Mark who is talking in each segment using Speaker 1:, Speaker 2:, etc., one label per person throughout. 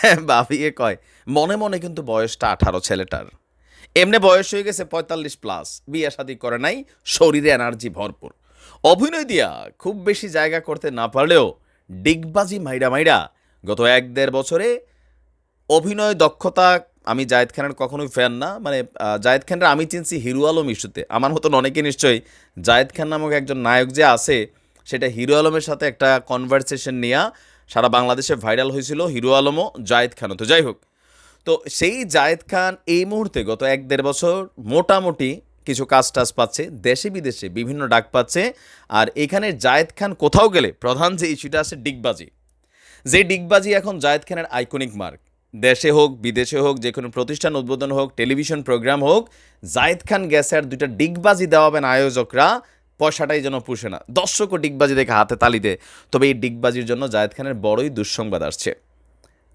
Speaker 1: বাবিয়ে কয়, মনে মনে কিন্তু বয়সটা আঠারো ছেলেটার। এমনি বয়স হয়ে গেছে পঁয়তাল্লিশ প্লাস বিয়ে শাদি করে নাই, শরীরে এনার্জি ভরপুর। অভিনয় দিয়া খুব বেশি জায়গা করতে না পারলেও ডিগবাজি মাইরা মাইরা গত এক দেড় বছরে অভিনয় দক্ষতা আমি জায়েদ খানের কখনোই ফ্যান না মানে জায়েদ খানের আমি চিনছি হিরো আলম ইস্যুতে। আমার মতন অনেকে নিশ্চয়ই জায়েদ খান নামক একজন নায়ক যে আছে, সেটা হিরো আলমের সাথে একটা কনভারসেশন নিয়ে সারা বাংলাদেশে ভাইরাল হয়েছিল হিরো আলমও জায়েদ খানও। তো যাই হোক, তো সেই জায়েদ খান এই মুহূর্তে গত এক দেড় বছর মোটামুটি কিছু কাজ টাজ পাচ্ছে, দেশে বিদেশে বিভিন্ন ডাক পাচ্ছে, আর এখানে জায়েদ খান কোথাও গেলে প্রধান যে ইস্যুটা আছে ডিগবাজি। যে ডিগবাজি এখন জায়েদ খানের আইকনিক মার্ক। দেশে হোক, বিদেশে হোক, যে কোনো প্রতিষ্ঠান উদ্বোধন হোক, টেলিভিশন প্রোগ্রাম হোক, জায়েদ খান গেছে আর দুইটা ডিগবাজি দেওয়াবেন আয়োজকরা পয়সাটাই যেন পুষে না। দর্শকও ডিগবাজি দেখে হাতে তালিতে তবে এই ডিগবাজির জন্য জায়েদ খানের বড়ই দুঃসংবাদ আসছে।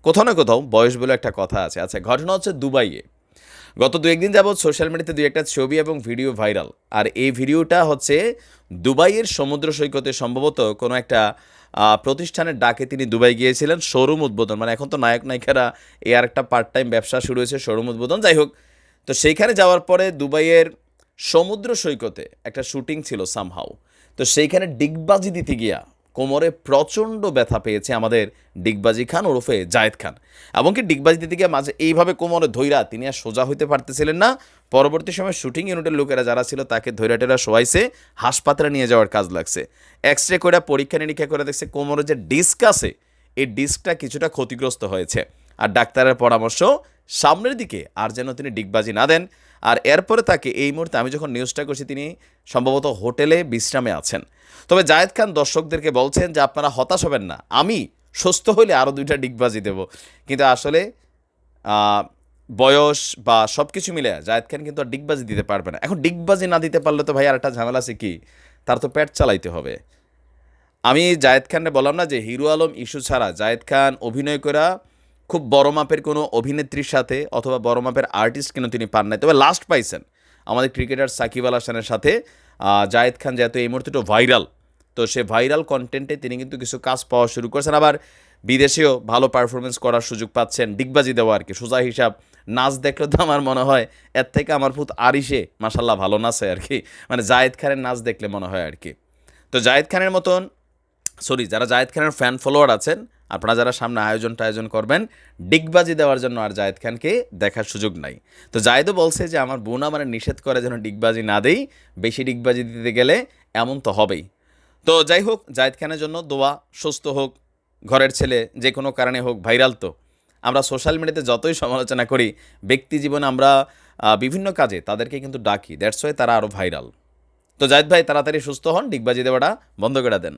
Speaker 1: কোথাও না কোথাও বয়স বলে একটা কথা আছে। আচ্ছা ঘটনা হচ্ছে দুবাইয়ে। গত দু একদিন যাবৎ সোশ্যাল মিডিয়াতে দুই একটা ছবি এবং ভিডিও ভাইরাল। আর এই ভিডিওটা হচ্ছে দুবাইয়ের সমুদ্র সৈকতে সম্ভবত কোনো একটা প্রতিষ্ঠানের ডাকে তিনি দুবাই গিয়েছিলেন শোরুম উদ্বোধন। মানে এখন তো নায়ক নায়িকারা এই আর একটা পার্ট টাইম ব্যবসা শুরু হয়েছে শোরুম উদ্বোধন। যাই হোক, তো সেইখানে যাওয়ার পরে দুবাইয়ের সমুদ্র সৈকতে একটা শুটিং ছিল সামহাউ তো সেইখানে ডিগবাজি দিতে গিয়া কোমরে প্রচণ্ড ব্যথা পেয়েছে আমাদের ডিগবাজি খান ওরফে জায়েদ খান। এমনকি ডিগবাজি দিতে গিয়ে মাঝে এইভাবে কোমরে ধৈরা তিনি আর সোজা হইতে পারতেছিলেন না। পরবর্তী সময় শুটিং ইউনিটের লোকেরা যারা ছিল তাকে ধৈরা টেরা শোয়াইছে, হাসপাতালে নিয়ে যাওয়ার কাজ লাগছে। এক্স রে করে পরীক্ষা নিরীক্ষা করে দেখছে কোমরে যে ডিস্ক আছে, এই ডিস্কটা কিছুটা ক্ষতিগ্রস্ত হয়েছে। আর ডাক্তারের পরামর্শ, সামনের দিকে আর যেন তিনি ডিগবাজি না দেন। আর এরপরে তাকে এই মুহূর্তে আমি যখন নিউজটা করছি, তিনি সম্ভবত হোটেলে বিশ্রামে আছেন। তবে জায়েদ খান দর্শকদেরকে বলছেন যে, আপনারা হতাশ হবেন না। আমি সুস্থ হলে আরও দুইটা ডিগবাজি দেব। কিন্তু আসলে বয়স বা সব কিছু মিলে জায়েদ খান কিন্তু আর ডিগবাজি দিতে পারবে না। এখন ডিগবাজি না দিতে পারলে তো ভাই আর একটা ঝামেলা আছে কি? তার তো পেট চালাইতে হবে। আমি জায়েদ খানকে বললাম না যে, হিরো আলম ইস্যু ছাড়া জায়েদ খান অভিনয় করা খুব বড় মাপের কোনো অভিনেত্রীর সাথে অথবা বড় মাপের আর্টিস্ট কিন্তু তিনি পান নাই? তবে লাস্ট পাইছেন আমাদের ক্রিকেটার সাকিব আল হাসানের সাথে। জায়েদ খান যেহেতু এই মুহূর্তে একটু ভাইরাল তো সে ভাইরাল কন্টেন্টে তিনি কিন্তু কিছু কাজ পাওয়া শুরু করেছেন। আবার বিদেশেও ভালো পারফরমেন্স করার সুযোগ পাচ্ছেন ডিগবাজি দেওয়া আর কি। সোজা হিসাব, নাচ দেখলে তো আমার মনে হয় এর থেকে আমার পুত আরিসে মাসাল্লাহ ভালো নাচে আর কি। মানে জায়েদ খানের নাচ দেখলে মনে হয় আর কি। তো জায়েদ খানের মতন সরি, যারা জায়েদ খানের ফ্যান ফলোয়ার আছেন, আপনারা যারা সামনে আয়োজন টায়োজন করবেন, ডিগবাজি দেওয়ার জন্য আর জায়েদ খানকে দেখার সুযোগ নাই। তো জায়েদও বলছে যে, আমার বোন আমার নিষেধ করে যেন ডিগবাজি না দেই, বেশি ডিগবাজি দিতে গেলে এমন তো হবেই। তো যাই হোক, জায়েদ খানের জন্য দোয়া, সুস্থ হোক, ঘরের ছেলে, যে কোনো কারণে হোক, ভাইরাল তো। আমরা সোশ্যাল মিডিয়াতে যতই সমালোচনা করি, ব্যক্তি জীবনে আমরা বিভিন্ন কাজে তাদেরকে কিন্তু ডাকি, দ্যাটস ওয়াই তারা আরও ভাইরাল। তো জায়েদ ভাই, তাড়াতাড়ি সুস্থ হন, ডিগবাজি দেওয়াটা বন্ধ করে দেন।